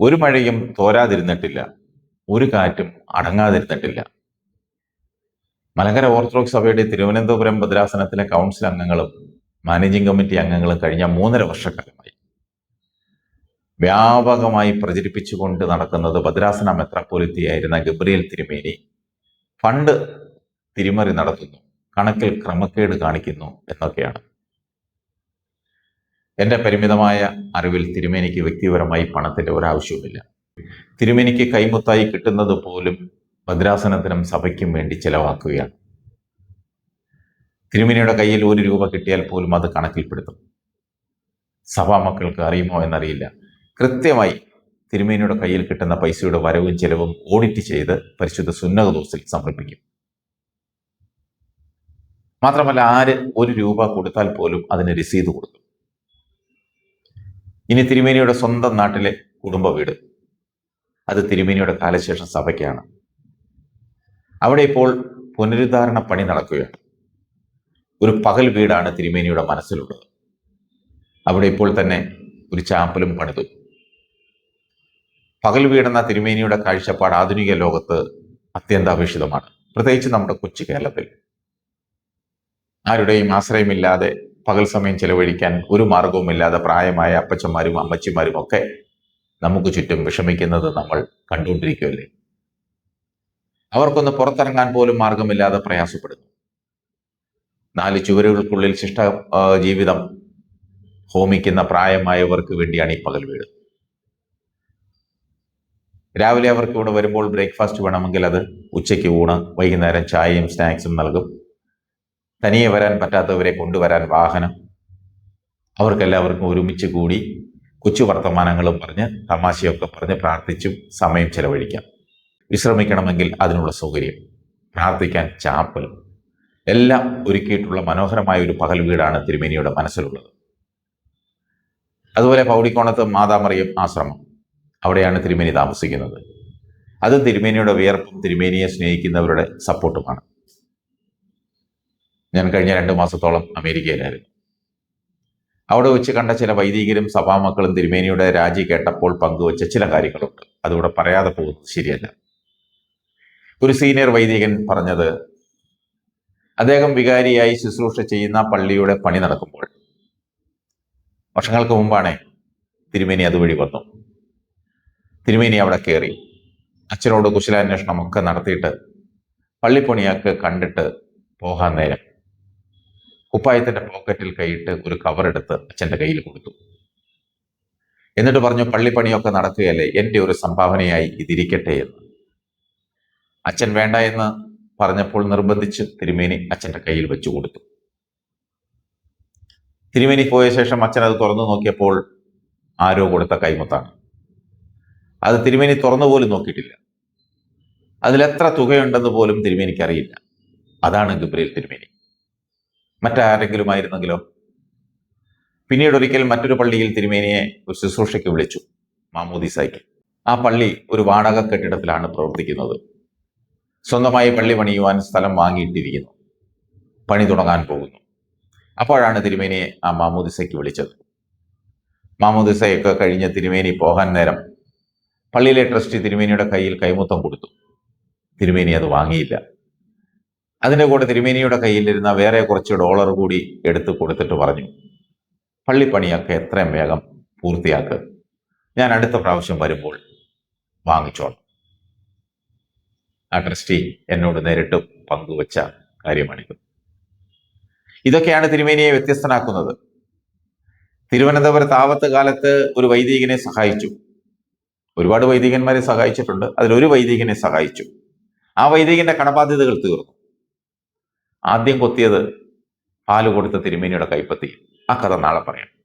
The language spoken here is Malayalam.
ഒരു മഴയും തോരാതിരുന്നിട്ടില്ല. ഒരു കാറ്റും അടങ്ങാതിരുന്നിട്ടില്ല. മലങ്കര ഓർത്തഡോക്സ് സഭയുടെ തിരുവനന്തപുരം ഭദ്രാസനത്തിലെ കൗൺസിൽ അംഗങ്ങളും മാനേജിംഗ് കമ്മിറ്റി അംഗങ്ങളും കഴിഞ്ഞ മൂന്നര വർഷക്കാലമായി. വ്യാപകമായി പ്രചരിപ്പിച്ചുകൊണ്ട് നടക്കുന്നത് ഭദ്രാസന മെത്രാപ്പൊലിത്തിയായിരുന്ന ഗബ്രിയേൽ തിരുമേനി ഫണ്ട് തിരിമറി നടത്തുന്നു. കണക്കിൽ ക്രമക്കേട് കാണിക്കുന്നു എന്നൊക്കെയാണ്. എന്റെ പരിമിതമായ അറിവിൽ തിരുമേനിക്ക് വ്യക്തിപരമായി പണത്തിന്റെ ഒരാവശ്യവുമില്ല. തിരുമേനിക്ക് കൈമുത്തായി കിട്ടുന്നത് പോലും ഭദ്രാസനത്തിനും സഭയ്ക്കും വേണ്ടി ചെലവാക്കുകയാണ്. തിരുമേനിയുടെ കയ്യിൽ ഒരു രൂപ കിട്ടിയാൽ പോലും അത് കണക്കിൽപ്പെടുത്തും. സഭാ മക്കൾക്ക് അറിയുമോ എന്നറിയില്ല. കൃത്യമായി തിരുമേനിയുടെ കയ്യിൽ കിട്ടുന്ന പൈസയുടെ വരവും ചെലവും ഓഡിറ്റ് ചെയ്ത് പരിശുദ്ധ സുന്നത ദോസിൽ സമർപ്പിക്കും. മാത്രമല്ല ആര് ഒരു രൂപ കൊടുത്താൽ പോലും അതിന് രസീത് കൊടുക്കും. ഇനി തിരുമേനിയുടെ സ്വന്തം നാട്ടിലെ കുടുംബ വീട്. അത് തിരുമേനിയുടെ കാലശേഷം സഭയ്ക്കാണ്. അവിടെ ഇപ്പോൾ പുനരുദ്ധാരണ പണി നടക്കുകയാണ്. ഒരു പകൽ വീടാണ് തിരുമേനിയുടെ മനസ്സിലുള്ളത്. അവിടെ ഇപ്പോൾ തന്നെ ഒരു ചാമ്പലും പണിതു. പകൽ വീടെന്ന തിരുമേനിയുടെ കാഴ്ചപ്പാട് ആധുനിക ലോകത്ത് അത്യന്താപേക്ഷിതമാണ്. പ്രത്യേകിച്ച് നമ്മുടെ കൊച്ചു കേരളത്തിൽ. ആരുടെയും ആശ്രയമില്ലാതെ പകൽ സമയം ചെലവഴിക്കാൻ ഒരു മാർഗവുമില്ലാതെ പ്രായമായ അപ്പച്ചന്മാരും അമ്മച്ചിമാരും ഒക്കെ നമുക്ക് ചുറ്റും വിഷമിക്കുന്നത് നമ്മൾ കണ്ടുകൊണ്ടിരിക്കുമല്ലേ അവർക്കൊന്ന് പുറത്തിറങ്ങാൻ പോലും മാർഗമില്ലാതെ പ്രയാസപ്പെടുന്നു. നാല് ചുവരുകൾക്കുള്ളിൽ ശിഷ്ട ജീവിതം ഹോമിക്കുന്ന പ്രായമായവർക്ക് വേണ്ടിയാണ് ഈ പകൽ വീട്. രാവിലെ അവർക്ക് ഇവിടെ വരുമ്പോൾ ബ്രേക്ക്ഫാസ്റ്റ് വേണമെങ്കിൽ അത് ഉച്ചയ്ക്ക് ഊണ് വൈകുന്നേരം ചായയും സ്നാക്സും നൽകും. തനിയെ വരാൻ പറ്റാത്തവരെ കൊണ്ടുവരാൻ വാഹനം. അവർക്കെല്ലാവർക്കും ഒരുമിച്ച് കൂടി കൊച്ചു വർത്തമാനങ്ങളും പറഞ്ഞ് തമാശയൊക്കെ പറഞ്ഞ് പ്രാർത്ഥിച്ചും സമയം ചെലവഴിക്കാം. വിശ്രമിക്കണമെങ്കിൽ അതിനുള്ള സൗകര്യം. പ്രാർത്ഥിക്കാൻ ചാപ്പൽ. എല്ലാം ഒരുക്കിയിട്ടുള്ള മനോഹരമായ ഒരു പകൽ വീടാണ് തിരുമേനിയുടെ മനസ്സിലുള്ളത്. അതുപോലെ പൗടിക്കോണത്ത് മാതാമറിയം ആശ്രമം. അവിടെയാണ് തിരുമേനി താമസിക്കുന്നത്. അത് തിരുമേനിയുടെ വിയർപ്പും തിരുമേനിയെ സ്നേഹിക്കുന്നവരുടെ സപ്പോർട്ടുമാണ്. ഞാൻ കഴിഞ്ഞ രണ്ട് മാസത്തോളം അമേരിക്കയിലായിരുന്നു. അവിടെ വെച്ച് കണ്ട ചില വൈദികരും സഭാമക്കളും തിരുമേനിയുടെ രാജി കേട്ടപ്പോൾ പങ്കുവച്ച ചില കാര്യങ്ങളുണ്ട്. അതിവിടെ പറയാതെ പോകുന്നത് ശരിയല്ല. ഒരു സീനിയർ വൈദികൻ പറഞ്ഞത് അദ്ദേഹം വികാരിയായി ശുശ്രൂഷ ചെയ്യുന്ന പള്ളിയുടെ പണി നടക്കുമ്പോൾ വർഷങ്ങൾക്ക് മുമ്പാണ് തിരുമേനി അതുവഴി വന്നു. തിരുമേനി അവിടെ കയറി അച്ഛനോട് കുശലാന്വേഷണമൊക്കെ നടത്തിയിട്ട് പള്ളിപ്പണിയൊക്കെ കണ്ടിട്ട് പോകാൻ നേരം കുപ്പായത്തിന്റെ പോക്കറ്റിൽ കൈയിട്ട് ഒരു കവർ എടുത്ത് അച്ഛന്റെ കയ്യിൽ കൊടുത്തു. എന്നിട്ട് പറഞ്ഞു പള്ളിപ്പണിയൊക്കെ നടക്കുകയല്ലേ? എന്റെ ഒരു സംഭാവനയായി ഇതിരിക്കട്ടെ എന്ന്. അച്ഛൻ വേണ്ട എന്ന് പറഞ്ഞപ്പോൾ നിർബന്ധിച്ച് തിരുമേനി അച്ഛന്റെ കയ്യിൽ വെച്ചു കൊടുത്തു. തിരുമേനി പോയ ശേഷം അച്ഛൻ അത് തുറന്നു നോക്കിയപ്പോൾ ആരോ കൊടുത്ത കൈമുത്താണ്. അത് തിരുമേനി തുറന്നു പോലും നോക്കിയിട്ടില്ല. അതിലെത്ര തുകയുണ്ടെന്ന് പോലും തിരുമേനിക്ക് അറിയില്ല അതാണ് ഗബ്രിയേൽ തിരുമേനി. മറ്റാരെങ്കിലും ആയിരുന്നെങ്കിലോ പിന്നീട് ഒരിക്കൽ മറ്റൊരു പള്ളിയിൽ തിരുമേനിയെ ഒരു ശുശ്രൂഷയ്ക്ക് വിളിച്ചു മാമൂദിസായിക്ക്. ആ പള്ളി ഒരു വാടക കെട്ടിടത്തിലാണ് പ്രവർത്തിക്കുന്നത്. സ്വന്തമായി പള്ളി പണിയുവാൻ സ്ഥലം വാങ്ങിയിട്ടിരിക്കുന്നു. പണി തുടങ്ങാൻ പോകുന്നു. അപ്പോഴാണ് തിരുമേനിയെ ആ മാമൂദിസയ്ക്ക് വിളിച്ചത്. മാമൂദിസയൊക്കെ കഴിഞ്ഞ് തിരുമേനി പോകാൻ നേരം പള്ളിയിലെ ട്രസ്റ്റി തിരുമേനിയുടെ കയ്യിൽ കൈമുത്തം കൊടുത്തു. തിരുമേനി അത് വാങ്ങിയില്ല. അതിന്റെ കൂടെ തിരുമേനിയുടെ കയ്യിലിരുന്ന വേറെ കുറച്ച് ഡോളർ കൂടി എടുത്തു കൊടുത്തിട്ട് പറഞ്ഞു പള്ളിപ്പണിയൊക്കെ എത്രയും വേഗം പൂർത്തിയാക്ക്. ഞാൻ അടുത്ത പ്രാവശ്യം വരുമ്പോൾ വാങ്ങിച്ചോളാം. ആ ട്രസ്റ്റി എന്നോട് നേരിട്ട് പങ്കുവച്ച കാര്യമാണിത്. ഇതൊക്കെയാണ് തിരുമേനിയെ വ്യത്യസ്തനാക്കുന്നത്. തിരുവനന്തപുരത്ത് ആവത്ത് കാലത്ത് ഒരു വൈദികനെ സഹായിച്ചു. ഒരുപാട് വൈദികന്മാരെ സഹായിച്ചിട്ടുണ്ട്. അതിലൊരു വൈദികനെ സഹായിച്ചു. ആ വൈദികന്റെ കടബാധ്യതകൾ തീർന്നു. ആദ്യം കൊത്തിയത് പാൽ കൊടുത്ത തിരുമേനിയുടെ കൈപ്പത്തി. ആ കഥ നാളെ പറയാം.